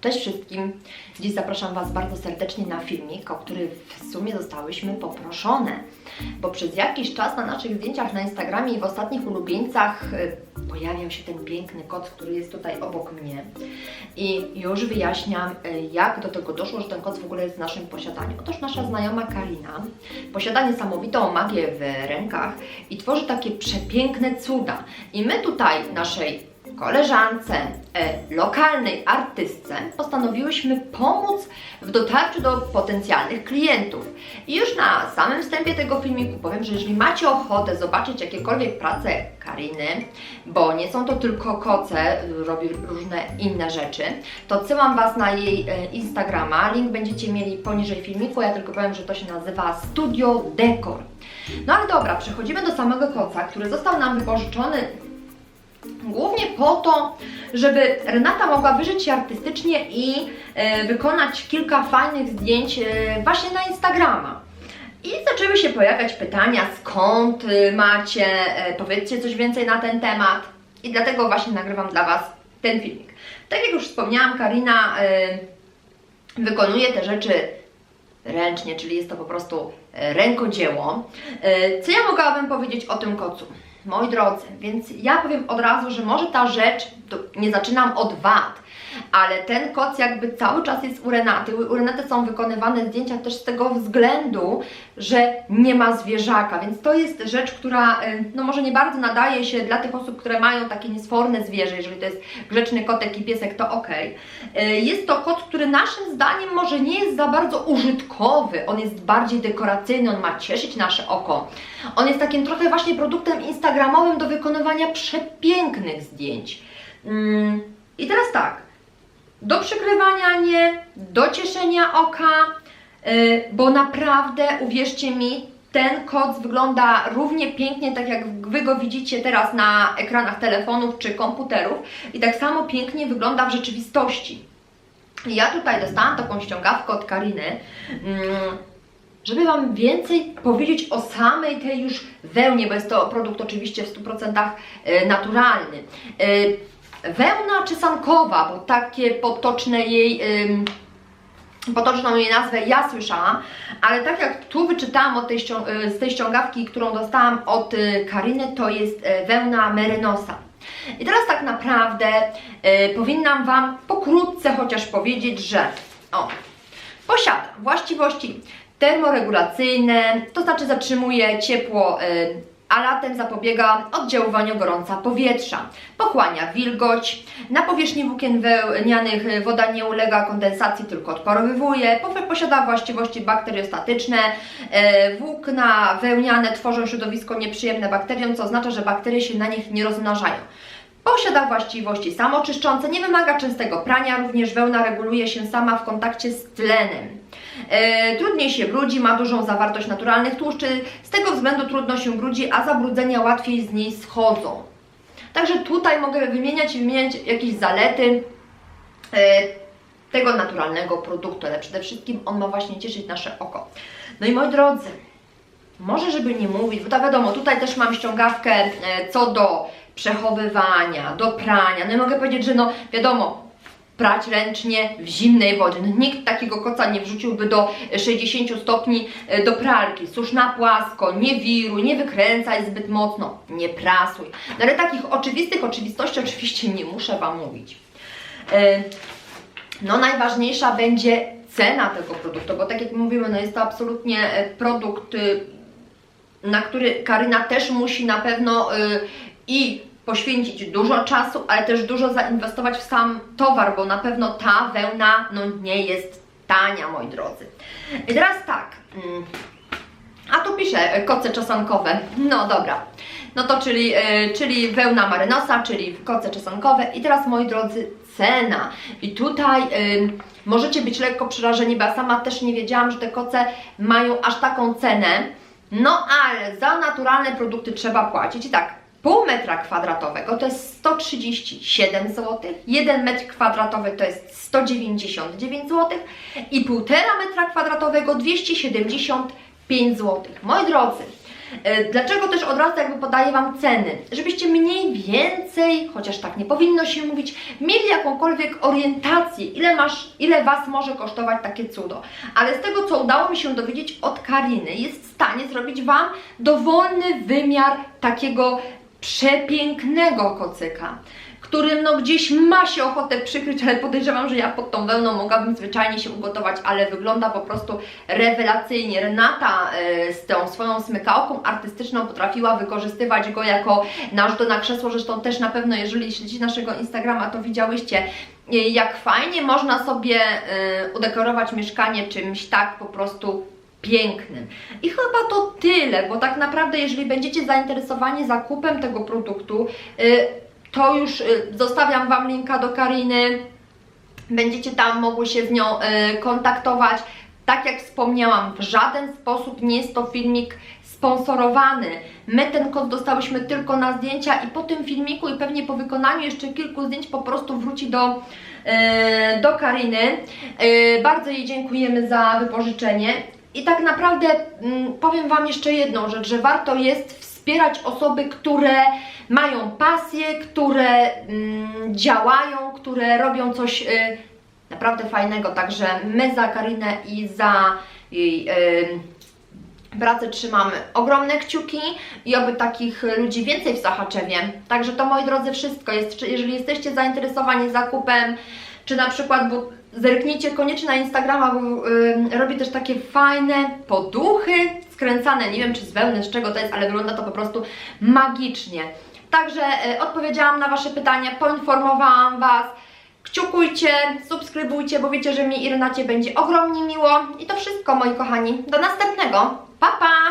Cześć wszystkim! Dziś zapraszam Was bardzo serdecznie na filmik, o który w sumie zostałyśmy poproszone. Bo przez jakiś czas na naszych zdjęciach na Instagramie i w ostatnich ulubieńcach y, pojawiał się ten piękny kot, który jest tutaj obok mnie. I już wyjaśniam, y, jak do tego doszło, że ten kot w ogóle jest w naszym posiadaniu. Otóż nasza znajoma Karina posiada niesamowitą magię w rękach i tworzy takie przepiękne cuda. I my tutaj naszej koleżance, e, lokalnej artystce postanowiłyśmy pomóc w dotarciu do potencjalnych klientów. I już na samym wstępie tego filmiku powiem, że jeżeli macie ochotę zobaczyć jakiekolwiek prace Kariny, bo nie są to tylko koce, robi różne inne rzeczy, to odsyłam Was na jej e, Instagrama. Link będziecie mieli poniżej filmiku. Ja tylko powiem, że to się nazywa Studio Decor. No ale dobra, przechodzimy do samego koca, który został nam wypożyczony Głównie po to, żeby Renata mogła wyżyć się artystycznie i e, wykonać kilka fajnych zdjęć e, właśnie na Instagrama. I zaczęły się pojawiać pytania, skąd y, macie, e, powiedzcie coś więcej na ten temat. I dlatego właśnie nagrywam dla Was ten filmik. Tak jak już wspomniałam, Karina e, wykonuje te rzeczy ręcznie, czyli jest to po prostu e, rękodzieło. E, Co ja mogłabym powiedzieć o tym kocu? Moi drodzy, więc ja powiem od razu, że może ta rzecz, nie zaczynam od wad, ale ten koc jakby cały czas jest u Renaty. U Renaty są wykonywane zdjęcia też z tego względu, że nie ma zwierzaka, więc to jest rzecz, która y, no może nie bardzo nadaje się dla tych osób, które mają takie niesforne zwierzę, jeżeli to jest grzeczny kotek i piesek, to ok. Jest to kot, który naszym zdaniem może nie jest za bardzo użytkowy, on jest bardziej dekoracyjny, on ma cieszyć nasze oko. On jest takim trochę właśnie produktem instagramowym do wykonywania przepięknych zdjęć. Mm, I teraz tak, do przykrywania nie, do cieszenia oka, yy, bo naprawdę, uwierzcie mi, ten koc wygląda równie pięknie, tak jak Wy go widzicie teraz na ekranach telefonów czy komputerów i tak samo pięknie wygląda w rzeczywistości. Ja tutaj dostałam taką ściągawkę od Kariny, mm, żeby Wam więcej powiedzieć o samej tej już wełnie, bo jest to produkt oczywiście w 100% e, naturalny. Wełna czesankowa, bo takie potoczne jej, ym, potoczną jej nazwę ja słyszałam, ale tak jak tu wyczytałam od tej y, z tej ściągawki, którą dostałam od y, Kariny, to jest y, wełna merynosa. I teraz tak naprawdę y, powinnam Wam pokrótce chociaż powiedzieć, że o, posiada właściwości termoregulacyjne, to znaczy zatrzymuje ciepło, a latem zapobiega oddziaływaniu gorąca powietrza. Pochłania wilgoć, na powierzchni włókien wełnianych woda nie ulega kondensacji, tylko odparowywuje, Po- posiada właściwości bakteriostatyczne, y, włókna wełniane tworzą środowisko nieprzyjemne bakteriom, co oznacza, że bakterie się na nich nie rozmnażają. Posiada właściwości samoczyszczące, nie wymaga częstego prania, również wełna reguluje się sama w kontakcie z tlenem. E, trudniej się brudzi, ma dużą zawartość naturalnych tłuszczy, z tego względu trudno się brudzi, a zabrudzenia łatwiej z niej schodzą. Także tutaj mogę wymieniać i wymieniać jakieś zalety e, tego naturalnego produktu, ale przede wszystkim on ma właśnie cieszyć nasze oko. No i moi drodzy, może żeby nie mówić, bo to wiadomo, tutaj też mam ściągawkę e, co do przechowywania, do prania. No i mogę powiedzieć, że no wiadomo, prać ręcznie w zimnej wodzie. No, nikt takiego koca nie wrzuciłby do 60 stopni e, do pralki. Susz na płasko, nie wiruj, nie wykręcaj zbyt mocno, nie prasuj. No ale takich oczywistych oczywistości oczywiście nie muszę Wam mówić. E, No najważniejsza będzie cena tego produktu, bo tak jak mówimy, no jest to absolutnie e, produkt, y, na który Karyna też musi na pewno y, i poświęcić dużo czasu, ale też dużo zainwestować w sam towar, bo na pewno ta wełna no, nie jest tania, moi drodzy. I teraz tak. mm, A tu pisze koce czesankowe. No dobra. No to czyli, e, czyli wełna marynosa, czyli koce czesankowe. I teraz moi drodzy, cena. I tutaj ym, możecie być lekko przerażeni, bo ja sama też nie wiedziałam, że te koce mają aż taką cenę. No ale za naturalne produkty trzeba płacić. I tak, pół metra kwadratowego to jest 137 zł, 1 metr kwadratowy to jest 199 zł i półtora metra kwadratowego 275 zł. Moi drodzy, E, Dlaczego też od razu jakby podaję Wam ceny? Żebyście mniej więcej, chociaż tak nie powinno się mówić, mieli jakąkolwiek orientację, ile masz, ile Was może kosztować takie cudo. Ale z tego, co udało mi się dowiedzieć od Kariny, jest w stanie zrobić Wam dowolny wymiar takiego przepięknego kocyka którym no gdzieś ma się ochotę przykryć, ale podejrzewam, że ja pod tą wełną mogłabym zwyczajnie się ugotować, ale wygląda po prostu rewelacyjnie. Renata e, z tą swoją smykałką artystyczną potrafiła wykorzystywać go jako narzut na krzesło, zresztą też na pewno, jeżeli śledzicie naszego Instagrama, to widziałyście, e, jak fajnie można sobie e, udekorować mieszkanie czymś tak po prostu pięknym. I chyba to tyle, bo tak naprawdę, jeżeli będziecie zainteresowani zakupem tego produktu, y, to już y, zostawiam Wam linka do Kariny. Będziecie tam mogły się z nią y, kontaktować. Tak jak wspomniałam, w żaden sposób nie jest to filmik sponsorowany. My ten kod dostałyśmy tylko na zdjęcia i po tym filmiku i pewnie po wykonaniu jeszcze kilku zdjęć po prostu wróci do, do Kariny. Bardzo jej dziękujemy za wypożyczenie. I tak naprawdę mm, powiem Wam jeszcze jedną rzecz, że warto jest wspierać osoby, które mają pasję, które mm, działają, które robią coś y, naprawdę fajnego. Także my za Karinę i za jej y, pracę trzymamy ogromne kciuki i oby takich ludzi więcej w Sachaczewie. Także to moi drodzy wszystko jest. Jeżeli jesteście zainteresowani zakupem, czy na przykład, zerknijcie koniecznie na Instagrama, bo y, robi też takie fajne poduchy skręcane, nie wiem czy z wełny, z czego to jest, ale wygląda to po prostu magicznie. Także y, odpowiedziałam na Wasze pytania, poinformowałam Was. Kciukujcie, subskrybujcie, bo wiecie, że mi i Renacie będzie ogromnie miło. I to wszystko, moi kochani. Do następnego. Pa, pa!